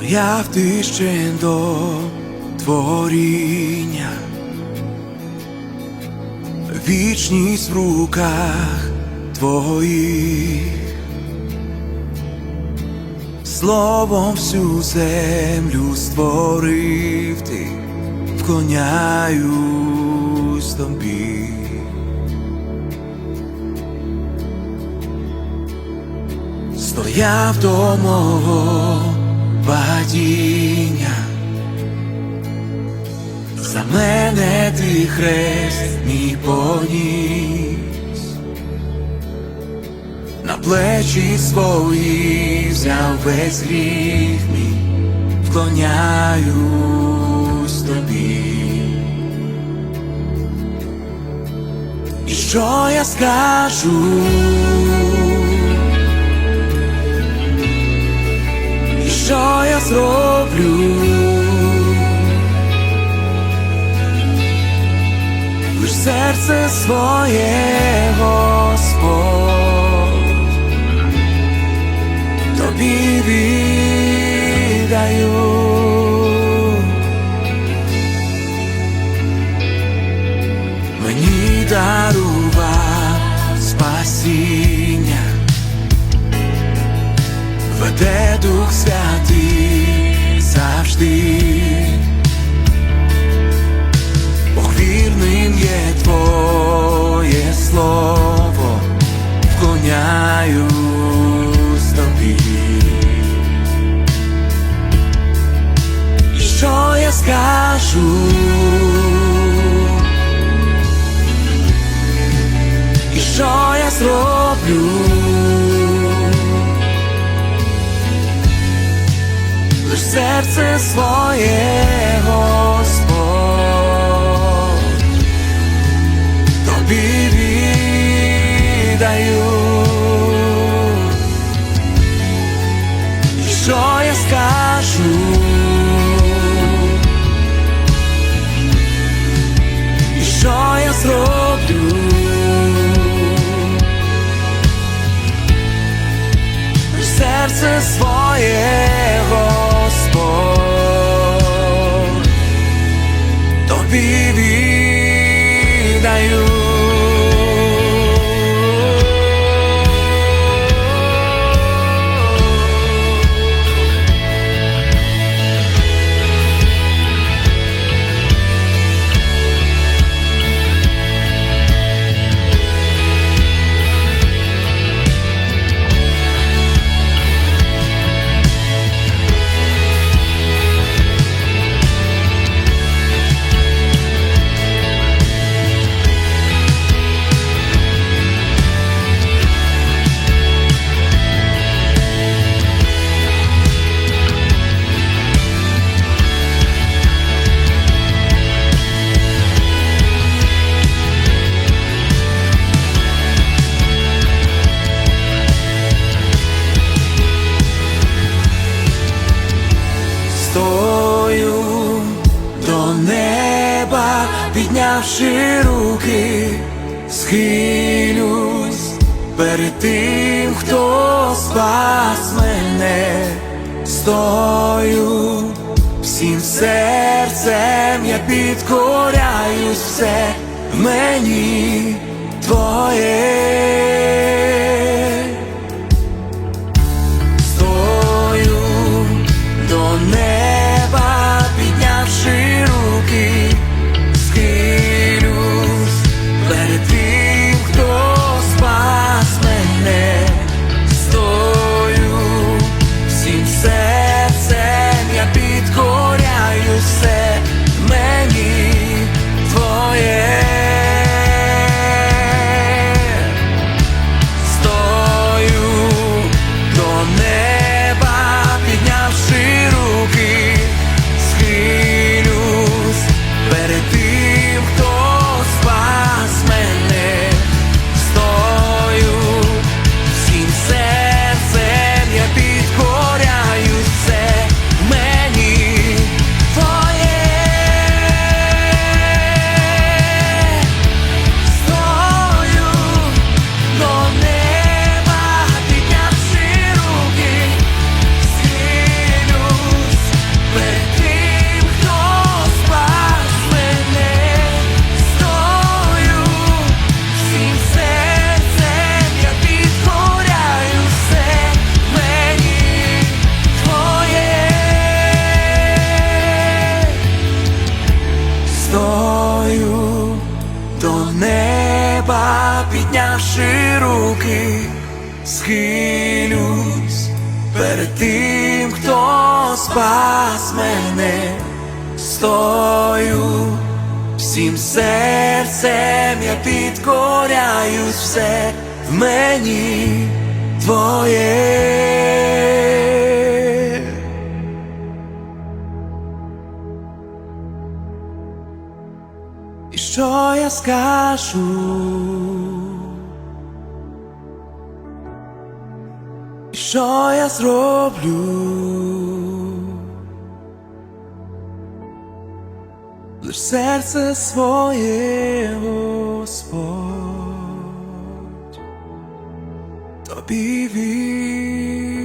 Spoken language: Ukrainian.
стояв ти ще до творіння, вічність в руках твоїх, словом всю землю створив ти, вклоняюсь тобі. Стояв до мого падіння, за мене ти хрест мій поніс, на плечі свої взяв весь гріх мій, вклоняюсь тобі. І що я скажу? Що я зроблю? Лиш серце своє, Господь, тобі віддаю. Мені дарував спасіння веде Дух Святий завжди, Бог вірним є Твоє слово, вклоняюсь тобі. І що я скажу? І що я зроблю? Лиш серце своє, Господь, тобі віддаю. І що я скажу? Що я зроблю? Серце своє, неба, піднявши руки, схилюсь перед тим, хто спас мене, стою всім серцем, я підкоряюсь все мені твоє. Стою, до неба, піднявши руки, схилюсь перед тим, хто спас мене, стою, всім серцем я підкоряюсь все в мені твоє. Що я скажу? Що я зроблю? Лиш серце своє, Господь, тобі віддаю.